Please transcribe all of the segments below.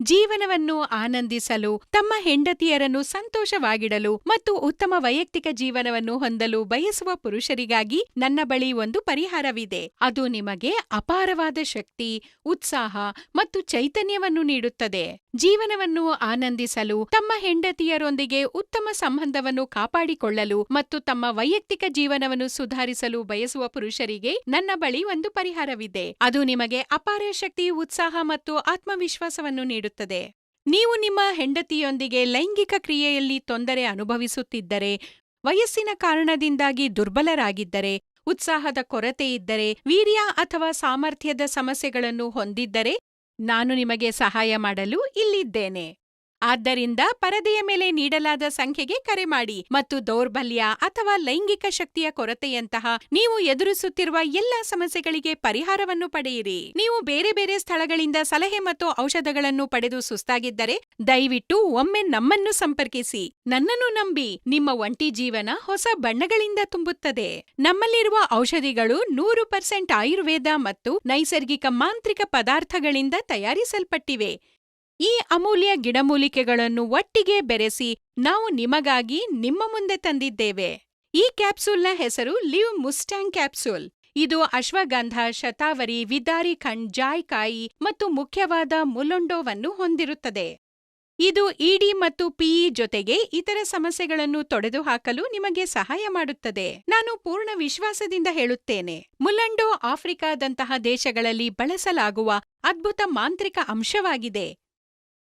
ಜೀವನವನ್ನು ಆನಂದಿಸಲು, ತಮ್ಮ ಹೆಂಡತಿಯರನ್ನು ಸಂತೋಷವಾಗಿಡಲು ಮತ್ತು ಉತ್ತಮ ವೈಯಕ್ತಿಕ ಜೀವನವನ್ನು ಹೊಂದಲು ಬಯಸುವ ಪುರುಷರಿಗಾಗಿ ನನ್ನ ಬಳಿ ಒಂದು ಪರಿಹಾರವಿದೆ. ಅದು ನಿಮಗೆ ಅಪಾರವಾದ ಶಕ್ತಿ, ಉತ್ಸಾಹ ಮತ್ತು ಚೈತನ್ಯವನ್ನು ನೀಡುತ್ತದೆ. ಜೀವನವನ್ನು ಆನಂದಿಸಲು, ತಮ್ಮ ಹೆಂಡತಿಯರೊಂದಿಗೆ ಉತ್ತಮ ಸಂಬಂಧವನ್ನು ಕಾಪಾಡಿಕೊಳ್ಳಲು ಮತ್ತು ತಮ್ಮ ವೈಯಕ್ತಿಕ ಜೀವನವನ್ನು ಸುಧಾರಿಸಲು ಬಯಸುವ ಪುರುಷರಿಗೆ ನನ್ನ ಬಳಿ ಒಂದು ಪರಿಹಾರವಿದೆ. ಅದು ನಿಮಗೆ ಅಪಾರ ಶಕ್ತಿ, ಉತ್ಸಾಹ ಮತ್ತು ಆತ್ಮವಿಶ್ವಾಸವನ್ನು ನೀಡುತ್ತದೆ. ನೀವು ನಿಮ್ಮ ಹೆಂಡತಿಯೊಂದಿಗೆ ಲೈಂಗಿಕ ಕ್ರಿಯೆಯಲ್ಲಿ ತೊಂದರೆ ಅನುಭವಿಸುತ್ತಿದ್ದರೆ, ವಯಸ್ಸಿನ ಕಾರಣದಿಂದಾಗಿ ದುರ್ಬಲರಾಗಿದ್ದರೆ, ಉತ್ಸಾಹದ ಕೊರತೆ ಇದ್ದರೆ, ವೀರ್ಯ ಅಥವಾ ಸಾಮರ್ಥ್ಯದ ಸಮಸ್ಯೆಗಳನ್ನು ಹೊಂದಿದ್ದರೆ ನಾನು ನಿಮಗೆ ಸಹಾಯ ಮಾಡಲು ಇಲ್ಲಿದ್ದೇನೆ. ಆದ್ದರಿಂದ ಪರದೆಯ ಮೇಲೆ ನೀಡಲಾದ ಸಂಖ್ಯೆಗೆ ಕರೆ ಮಾಡಿ ಮತ್ತು ದೌರ್ಬಲ್ಯ ಅಥವಾ ಲೈಂಗಿಕ ಶಕ್ತಿಯ ಕೊರತೆಯಂತಹ ನೀವು ಎದುರಿಸುತ್ತಿರುವ ಎಲ್ಲಾ ಸಮಸ್ಯೆಗಳಿಗೆ ಪರಿಹಾರವನ್ನು ಪಡೆಯಿರಿ. ನೀವು ಬೇರೆ ಬೇರೆ ಸ್ಥಳಗಳಿಂದ ಸಲಹೆ ಮತ್ತು ಔಷಧಗಳನ್ನು ಪಡೆದು ಸುಸ್ತಾಗಿದ್ದರೆ ದಯವಿಟ್ಟು ಒಮ್ಮೆ ನಮ್ಮನ್ನು ಸಂಪರ್ಕಿಸಿ. ನನ್ನನ್ನು ನಂಬಿ ನಿಮ್ಮ ಒಂಟಿ ಜೀವನ ಹೊಸ ಬಣ್ಣಗಳಿಂದ ತುಂಬುತ್ತದೆ. ನಮ್ಮಲ್ಲಿರುವ ಔಷಧಿಗಳು ನೂರು ಪರ್ಸೆಂಟ್ ಆಯುರ್ವೇದ ಮತ್ತು ನೈಸರ್ಗಿಕ ಮಾಂತ್ರಿಕ ಪದಾರ್ಥಗಳಿಂದ ತಯಾರಿಸಲ್ಪಟ್ಟಿವೆ. ಈ ಅಮೂಲ್ಯ ಗಿಡಮೂಲಿಕೆಗಳನ್ನು ಒಟ್ಟಿಗೆ ಬೆರೆಸಿ ನಾವು ನಿಮಗಾಗಿ ನಿಮ್ಮ ಮುಂದೆ ತಂದಿದ್ದೇವೆ. ಈ ಕ್ಯಾಪ್ಸೂಲ್ನ ಹೆಸರು ಲಿವ್ ಮುಸ್ಟ್ಯಾಂಗ್ ಕ್ಯಾಪ್ಸೂಲ್. ಇದು ಅಶ್ವಗಂಧ, ಶತಾವರಿ, ವಿದಾರಿ ಖಂಡ್, ಜಾಯ್ಕಾಯಿ ಮತ್ತು ಮುಖ್ಯವಾದ ಮುಲೊಂಡೋವನ್ನು ಹೊಂದಿರುತ್ತದೆ. ಇದು ಇಡಿ ಮತ್ತು ಪಿಇ ಜೊತೆಗೆ ಇತರ ಸಮಸ್ಯೆಗಳನ್ನು ತೊಡೆದುಹಾಕಲು ನಿಮಗೆ ಸಹಾಯ ಮಾಡುತ್ತದೆ. ನಾನು ಪೂರ್ಣ ವಿಶ್ವಾಸದಿಂದ ಹೇಳುತ್ತೇನೆ. ಮುಲಂಡೋ ಆಫ್ರಿಕಾದಂತಹ ದೇಶಗಳಲ್ಲಿ ಬಳಸಲಾಗುವ ಅದ್ಭುತ ಮಾಂತ್ರಿಕ ಅಂಶವಾಗಿದೆ.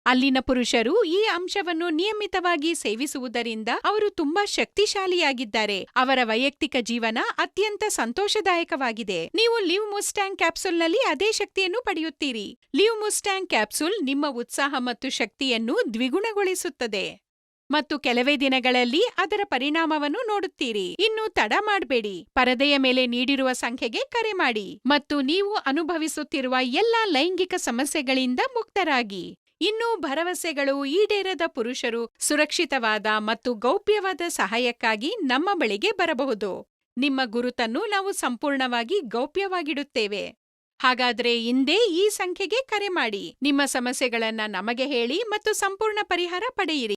ಅಲ್ಲಿನ ಪುರುಷರು ಈ ಅಂಶವನ್ನು ನಿಯಮಿತವಾಗಿ ಸೇವಿಸುವುದರಿಂದ ಅವರು ತುಂಬಾ ಶಕ್ತಿಶಾಲಿಯಾಗಿದ್ದಾರೆ. ಅವರ ವೈಯಕ್ತಿಕ ಜೀವನ ಅತ್ಯಂತ ಸಂತೋಷದಾಯಕವಾಗಿದೆ. ನೀವು ಲಿವ್ ಮುಸ್ಟ್ಯಾಂಗ್ ಕ್ಯಾಪ್ಸೂಲ್ನಲ್ಲಿ ಅದೇ ಶಕ್ತಿಯನ್ನು ಪಡೆಯುತ್ತೀರಿ. ಲಿವ್ ಮುಸ್ಟ್ಯಾಂಗ್ ಕ್ಯಾಪ್ಸೂಲ್ ನಿಮ್ಮ ಉತ್ಸಾಹ ಮತ್ತು ಶಕ್ತಿಯನ್ನು ದ್ವಿಗುಣಗೊಳಿಸುತ್ತದೆ. ಮತ್ತು ಕೆಲವೇ ದಿನಗಳಲ್ಲಿ ಅದರ ಪರಿಣಾಮವನ್ನು ನೋಡುತ್ತೀರಿ. ಇನ್ನು ತಡ ಮಾಡಬೇಡಿ. ಪರದೆಯ ಮೇಲೆ ನೀಡಿರುವ ಸಂಖ್ಯೆಗೆ ಕರೆ ಮಾಡಿ. ಮತ್ತು ನೀವು ಅನುಭವಿಸುತ್ತಿರುವ ಎಲ್ಲಾ ಲೈಂಗಿಕ ಸಮಸ್ಯೆಗಳಿಂದ ಮುಕ್ತರಾಗಿ. ಇನ್ನು ಭರವಸೆಗಳು ಈಡೇರದ ಪುರುಷರು ಸುರಕ್ಷಿತವಾದ ಮತ್ತು ಗೌಪ್ಯವಾದ ಸಹಾಯಕ್ಕಾಗಿ ನಮ್ಮ ಬಳಿಗೆ ಬರಬಹುದು. ನಿಮ್ಮ ಗುರುತನ್ನು ನಾವು ಸಂಪೂರ್ಣವಾಗಿ ಗೌಪ್ಯವಾಗಿಡುತ್ತೇವೆ. ಹಾಗಾದ್ರೆ ಇಂದೇ ಈ ಸಂಖ್ಯೆಗೆ ಕರೆ ಮಾಡಿ. ನಿಮ್ಮ ಸಮಸ್ಯೆಗಳನ್ನ ನಮಗೆ ಹೇಳಿ ಮತ್ತು ಸಂಪೂರ್ಣ ಪರಿಹಾರ ಪಡೆಯಿರಿ.